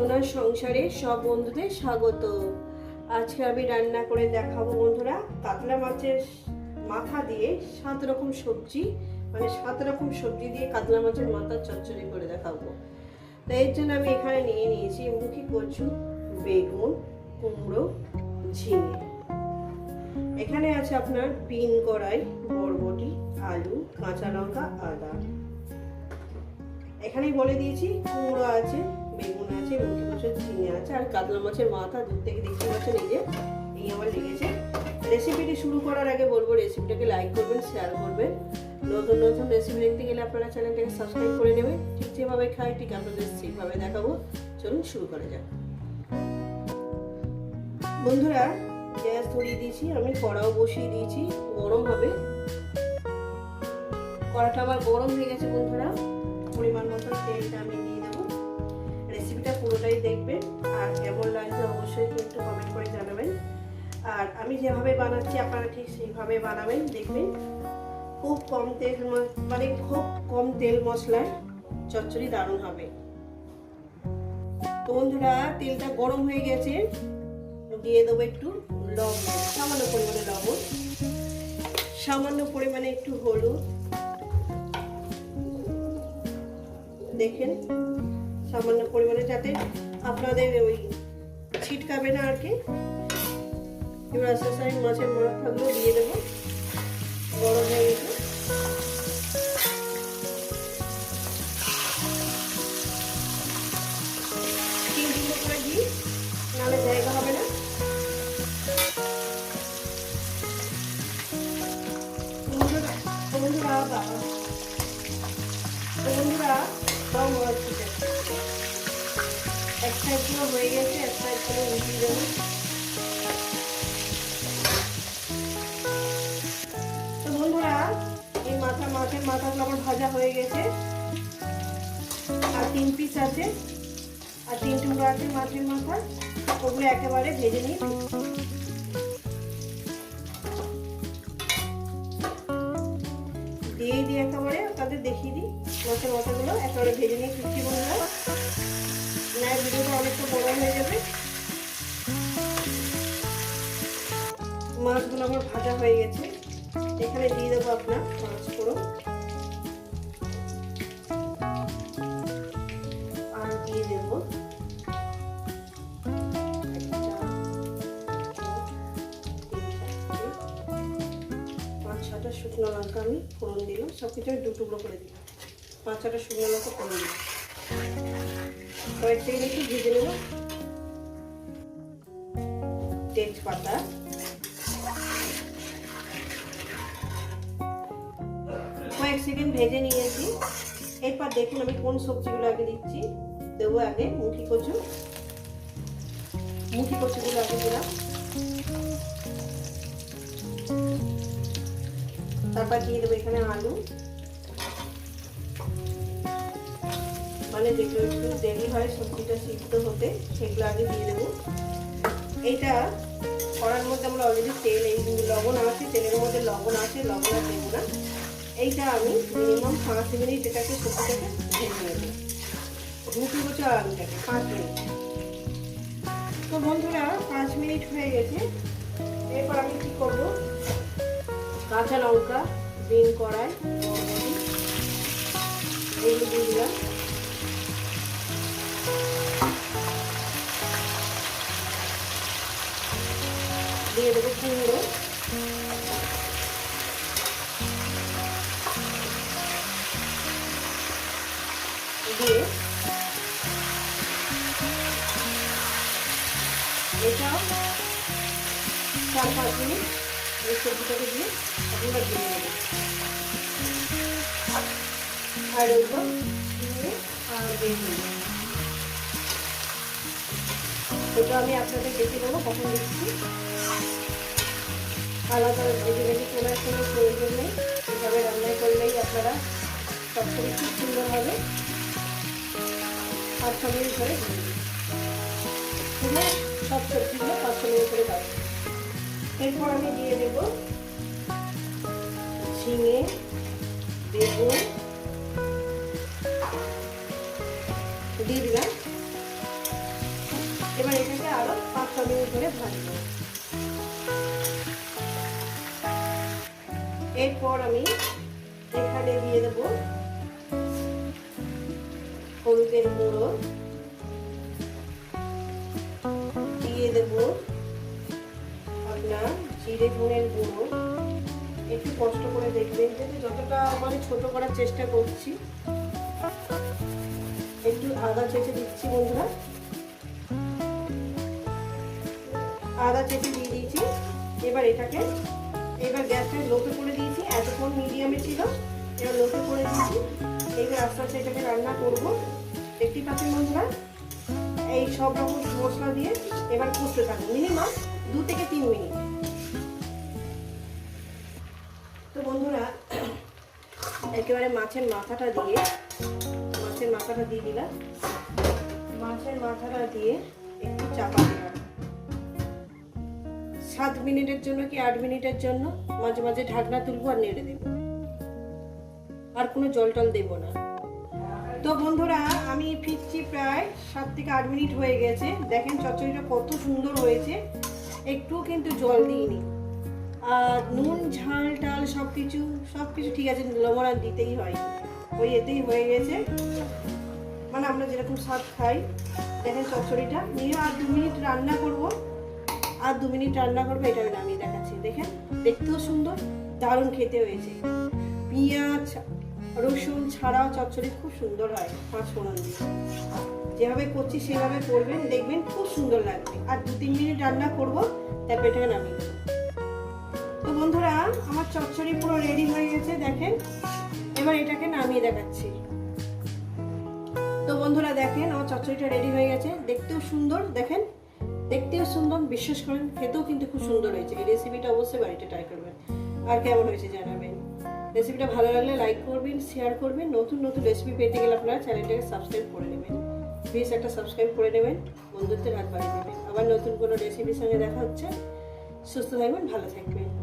সোনার সংসারে সব বন্ধুদের স্বাগত। আজকে আমি রান্না করে দেখাবো বন্ধুরা কাতলা মাছের মাথা দিয়ে সাত রকম সবজি মানে সাত রকম সবজি দিয়ে কাতলা মাছের মাথা চচ্চড়ি করে দেখাবো। তাই এর জন্য আমি এখানে নিয়ে নিয়েছি মুখি কচু, বেগুন, কুমড়ো, ঝিঙে। এখানে আছে আপনার বিন কড়াই, বরবটি, আলু, কাঁচা লঙ্কা, আদা। এখানেই বলে দিয়েছি কুমড়ো আছে বেগুন আছে মুখি মাছের ঝিঙে আছে, আর কাতলা মাছের মাথা দূর থেকে দেখতে পাচ্ছেন এই যে, এই আমার লেগেছে। রেসিপিটি শুরু করার আগে বলব রেসিপিটাকে লাইক করবেন শেয়ার করবেন। নতুন নতুন রেসিপি দেখতে গেলে আপনারা চ্যানেলটাকে সাবস্ক্রাইব করে নেবেন। ঠিক যেভাবে খাই, ঠিক আপনাদের সেইভাবে দেখাবো। চলুন শুরু করা যাক। বন্ধুরা, গ্যাস ধরিয়ে দিয়েছি, আমি কড়াও বসিয়ে দিয়েছি, গরম হবে। কড়াটা আমার গরম হয়ে গেছে বন্ধুরা। পরিমাণ মতো তেলটা আমি দিয়ে পুরোটাই দেখবেন। আর কেমন লাগছে অবশ্যই একটু কমেন্ট করে জানাবেন। আর আমি যেভাবে বানাচ্ছি, আপনারা ঠিক সেইভাবে বানাবেন, দেখবেন। খুব কম তেল মানে খুব কম তেল মশলায় চচ্চড়ি দারুণ হবে। বন্ধুরা, তেলটা গরম হয়ে গেছে। দিয়ে দেবো একটু লবণ, সামান্য পরিমাণে লবণ। সামান্য পরিমাণে একটু হলুদ। দেখেন। সামান্য পরিমাণে যাতে আপনাদের ওই ছিটকাবে না আর কি। এবার আস্তে আস্তে আমি মাছের মাথাগুলো দিয়ে দেবো। গরম হয়ে গেছে। নাহলে জায়গা হবে না। বন্ধুরা বন্ধুরা বাবা। হয়ে গেছে এক সাইড উঠিয়ে দেবো তো বন্ধুরা এই মাথা মাছের মাথাগুলো আমার ভাজা হয়ে গেছে আর তিন পিস আছে আর তিন টুকরো আছে মাছের মাথা ওগুলো একেবারে ভেজে নিয়ে দিয়ে দিই একেবারে তাদের দেখিয়ে দিই মাছের মাথাগুলো একেবারে ভেজে নিয়ে ফিরছি বন্ধুরা না ভিডিওটা অনেকটা বড় হয়ে যাবে। মাছগুলো আমার ভাজা হয়ে গেছে। এখানে দিয়ে দেবো আপনার মাছ পুরো আর দিয়ে দেবো পাঁচ ছটা শুকনো লঙ্কা আমি ফোড়ন দিলাম। সব কিছু দু টুকরো করে দিলাম। পাঁচ ছটা শুকনো লঙ্কা ফোড়ন দিলাম। কয়েক সেকেন্ড একটু ভেজে নেব। তেজপাতা। কয়েক সেকেন্ড ভেজে নিয়েছি। এরপর দেখুন আমি কোন সবজিগুলো আগে দিচ্ছি। দেবো আগে মুখি কচু। মুখি কচুগুলো আগে দিলাম। তারপর দিয়ে দেবো এখানে আলু। মানে যেগুলো একটু দেরি হয় সবজিটা সিদ্ধ হতে, সেগুলো আগে দিয়ে দেবো। এইটা করার মধ্যে আমরা অলরেডি তেল, এই লবণ আছে, তেলের মধ্যে লবণ আছে, লবণ আর দেবো না। এইটা আমি মিনিমাম পাঁচ মিনিট এটাকে সবজিটাকে ভেজে নেব রুটি বছর আলুটাকে, পাঁচ মিনিট। তো বন্ধুরা, পাঁচ মিনিট হয়ে গেছে। এরপর আমি কী করব? কাঁচা লঙ্কা, বিন কড়াই দেবো কুমড়ো। দিয়ে এটাও চার পাঁচ মিনিট এই সবজিটাকে দিয়ে আপনারা দিয়ে নেবেন আর ওটা আমি আপনাদের দেখে দেবো কখন দিচ্ছি। আলাদা ভেজে তোলার কোনো প্রয়োজন নেই। এভাবে রান্না করলেই আপনারা সবসময় খুব সুন্দর হবে। পাঁচ ছ মিনিট ধরে পুরো সব সবজিগুলো পাঁচ ছ মিনিট ধরে পাবে এরপর আমি দিয়ে দেব ঝিঙে, বেগুন দিয়ে দিলাম মিনিট ধরে ভাজবো। এরপর আমি এখানে দিয়ে দেবো হলুদের গুঁড়ো। দিয়ে দেবো আপনার জিরে ধনের গুঁড়ো। একটু কষ্ট করে দেখবেন যাতে যতটা মানে ছোট করার চেষ্টা করছি। একটু আদা চেঁচে দিচ্ছি বন্ধুরা। আদা চেঁচে দিয়ে দিয়েছি। এবার এটাকে এবার গ্যাসটা লোকে করে দিয়েছি, এতক্ষণ মিডিয়ামে ছিল। এবার লোকে করে দিয়েছি। এবার আস্তে আস্তে এটাকে রান্না করব। একটি পাচ্ছেন বন্ধুরা? এই সব রকম মশলা দিয়ে এবার কষতে থাকব। মিনিমাম দু থেকে তিন মিনিট। তো বন্ধুরা, একেবারে মাছের মাথাটা দিয়ে, মাছের মাথাটা দিয়ে দিলাম। মাছের মাথাটা দিয়ে একটু চাপা দিলাম সাত মিনিটের জন্য কি আট মিনিটের জন্য মাঝে মাঝে ঢাকনা তুলবো আর নেড়ে দেবো। আর কোনো জল টল দেবো না। তো বন্ধুরা, আমি ফিরছি প্রায় সাত থেকে আট মিনিট হয়ে গেছে। দেখেন চচ্চড়িটা কত সুন্দর হয়েছে। একটু কিন্তু জল দিইনি। আর নুন, ঝাল টাল সব কিছু সব কিছু ঠিক আছে, লবণ আর দিতেই হয়। ওই এতেই হয়ে গেছে। মানে আমরা যেরকম স্বাদ খাই। দেখেন চচ্চড়িটা। নিয়ে আর দু মিনিট রান্না করব। আর দু মিনিট রান্না করব, এটা আমি নামিয়ে দেখাচ্ছি। দেখেন, দেখতেও সুন্দর, দারুণ খেতে হয়েছে। পেঁয়াজ, রসুন ছাড়াও চচ্চড়ি খুব সুন্দর হয়, পাঁচ ফোড়ন দিয়ে। যেভাবে করছি, সেভাবে করবেন, দেখবেন খুব সুন্দর লাগবে। আর দু তিন মিনিট রান্না করব, তারপর এটাকে নামিয়ে দেবো তো বন্ধুরা, আমার চচ্চড়ি পুরো রেডি হয়ে গেছে, দেখেন। এবার এটাকে নামিয়ে দেখাচ্ছি। তো বন্ধুরা, দেখেন, আমার চচ্চড়িটা রেডি হয়ে গেছে, দেখতেও সুন্দর, দেখেন। দেখতেও সুন্দর, বিশ্বাস করেন, খেতেও কিন্তু খুব সুন্দর হয়েছে। এই রেসিপিটা অবশ্যই বাড়িতে ট্রাই করবেন। আর কেমন হয়েছে জানাবেন। রেসিপিটা ভালো লাগলে লাইক করবেন শেয়ার করবেন। নতুন নতুন রেসিপি পেতে গেলে আপনারা চ্যানেলটাকে সাবস্ক্রাইব করে নেবেন। প্লিজ একটা সাবস্ক্রাইব করে নেবেন, বন্ধুত্বের হাত বাড়িয়ে দেবেন। আবার নতুন কোনো রেসিপির সঙ্গে দেখা হচ্ছে। সুস্থ থাকবেন, ভালো থাকবেন।